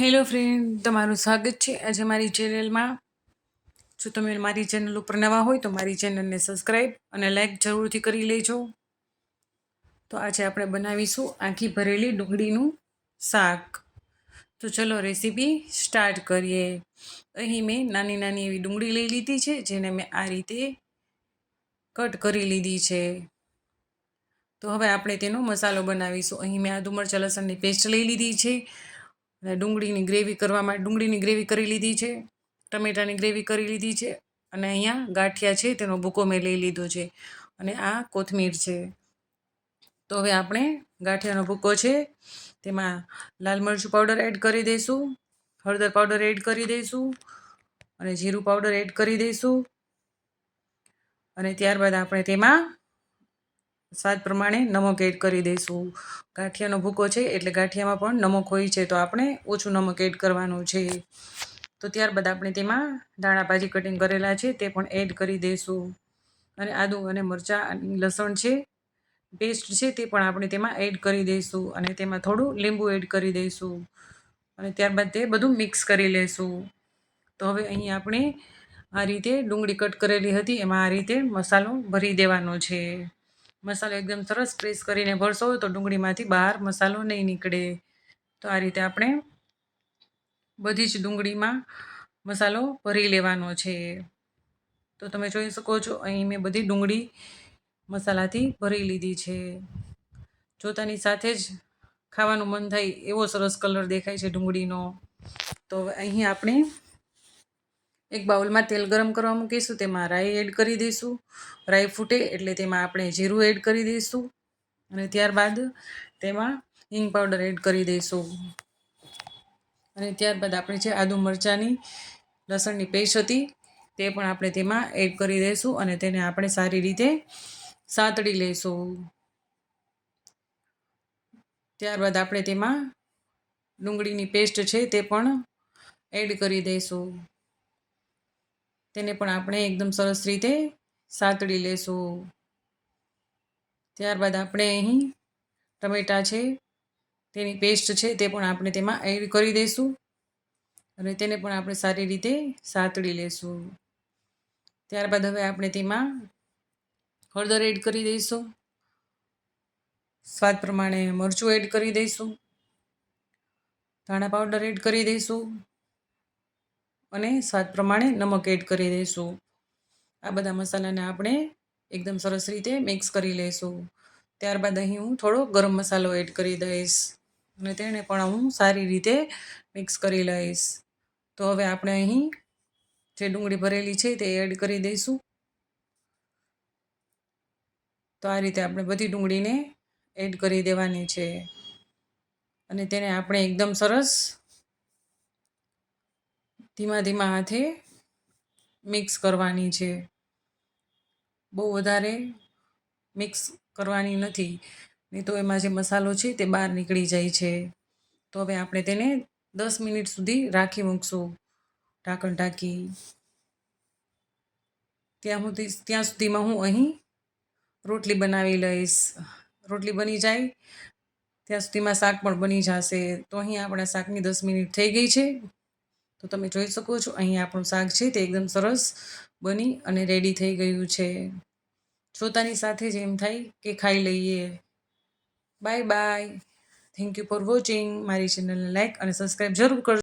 Hello friend તમારું સ્વાગત છે. આજે મારી ચેનલમાં જો તમે મારી ચેનલ ઉપર નવા હોય તો મારી ચેનલને સબસ્ક્રાઈબ અને લાઈક જરૂરથી કરી લેજો. તો આજે આપણે બનાવીશું આખી ભરેલી ડુંગળીનું શાક. તો ચલો રેસીપી સ્ટાર્ટ કરીએ. અહીં મેં નાની નાની એવી ડુંગળી લઈ લીધી છે, જેને મેં આ રીતે કટ કરી લીધી છે. તો હવે આપણે તેનો મસાલો બનાવીશું. અહીં મેં આદુ મરચાં લસણની પેસ્ટ લઈ લીધી છે. અને ડુંગળીની ગ્રેવી કરવા માટે ડુંગળીની ગ્રેવી કરી લીધી છે, ટમેટાની ગ્રેવી કરી લીધી છે અને અહીંયા ગાંઠિયા છે તેનો ભૂકો મેં લઈ લીધો છે અને આ કોથમીર છે. તો હવે આપણે ગાંઠિયાનો ભૂકો છે, તેમાં લાલ મરચું પાવડર એડ કરી દઈશું, હળદર પાવડર એડ કરી દઈશું અને જીરું પાવડર એડ કરી દઈશું અને ત્યારબાદ આપણે તેમાં સ્વાદ પ્રમાણે નમક એડ કરી દઈશું. ગાંઠિયાનો ભૂકો છે એટલે ગાંઠિયામાં પણ નમક હોય છે તો આપણે ઓછું નમક એડ કરવાનું છે. તો ત્યારબાદ આપણે તેમાં દાણા ભાજી કટિંગ કરેલા છે તે પણ એડ કરી દઈશું. અને આદું અને મરચાં લસણ છે પેસ્ટ છે તે પણ આપણે તેમાં એડ કરી દઈશું અને તેમાં થોડું લીંબુ એડ કરી દઈશું. અને ત્યારબાદ તે બધું મિક્સ કરી લઈશું તો હવે અહીં આપણે આ રીતે ડુંગળી કટ કરેલી હતી એમાં આ રીતે મસાલો ભરી દેવાનો છે. મસાલો એકદમ સરસ પ્રેસ કરીને ભરશો તો ડુંગળીમાંથી બહાર મસાલો નહીં નીકળે. તો આ રીતે આપણે બધી જ ડુંગળીમાં મસાલો ભરી લેવાનો છે. તો તમે જોઈ શકો છો, અહીં મેં બધી ડુંગળી મસાલાથી ભરી લીધી છે. જોતાની સાથે જ ખાવાનું મન થાય એવો સરસ કલર દેખાય છે ડુંગળીનો. તો અહીં આપણે એક બાઉલમાં તેલ ગરમ કરવા મૂકીશું, તેમાં રાઈ એડ કરી દઈશું. રાઈ ફૂટે એટલે તેમાં આપણે જીરું એડ કરી દઈશું. અને ત્યારબાદ તેમાં હિંગ પાવડર એડ કરી દઈશું. અને ત્યારબાદ આપણે જે આદુ મરચાંની લસણની પેસ્ટ હતી, તે પણ આપણે તેમાં એડ કરી દઈશું અને તેને આપણે સારી રીતે સાંતળી લઈશું. ત્યારબાદ આપણે તેમાં ડુંગળીની પેસ્ટ છે તે પણ એડ કરી દઈશું. તેને પણ આપણે એકદમ સરસ રીતે સાતડી લેશું. ત્યારબાદ આપણે અહીં ટમેટાં છે, તેની પેસ્ટ છે તે પણ આપણે તેમાં એડ કરી દઈશું અને તેને પણ આપણે સારી રીતે સાતડી લેશું. ત્યારબાદ હવે આપણે તેમાં હળદર એડ કરી દઈશું. સ્વાદ પ્રમાણે મરચું એડ કરી દઈશું. ધાણા પાવડર એડ કરી દઈશું. અને સ્વાદ પ્રમાણે નમક એડ કરી દઈશું. આ બધા મસાલાને આપણે એકદમ સરસ રીતે મિક્સ કરી લઈશું. ત્યારબાદ અહીં હું થોડો ગરમ મસાલો એડ કરી દઈશ અને તેને પણ હું સારી રીતે મિક્સ કરી લઈશ. તો હવે આપણે અહીં જે ડુંગળી ભરેલી છે તે એડ કરી દઈશું. તો આ રીતે આપણે બધી ડુંગળીને એડ કરી દેવાની છે. અને તેને આપણે એકદમ સરસ ધીમા ધીમા હાથે મિક્સ કરવાની છે. બહુ વધારે મિક્સ કરવાની નથી. નહીં તો એમાં જે મસાલો છે તે બહાર નીકળી જાય છે. તો હવે આપણે તેને દસ મિનિટ સુધી રાખી મૂકશું. ઢાંકણ ઢાંકી. ત્યાં સુધી, ત્યાં સુધીમાં હું અહીં રોટલી બનાવી લઈશ. રોટલી બની જાય. ત્યાં સુધીમાં શાક પણ બની જશે. તો અહીં આપણા શાકની દસ મિનિટ થઈ ગઈ છે. તો તમે જોઈ શકો છો અહીં આપણું શાક છે તે એકદમ સરસ બની અને રેડી થઈ ગયું છે. જોતાની સાથે જ એમ થાય કે ખાઈ લઈએ. Bye bye thank you for watching મારી ચેનલને લાઇક અને સબસ્ક્રાઈબ જરૂર કરજો.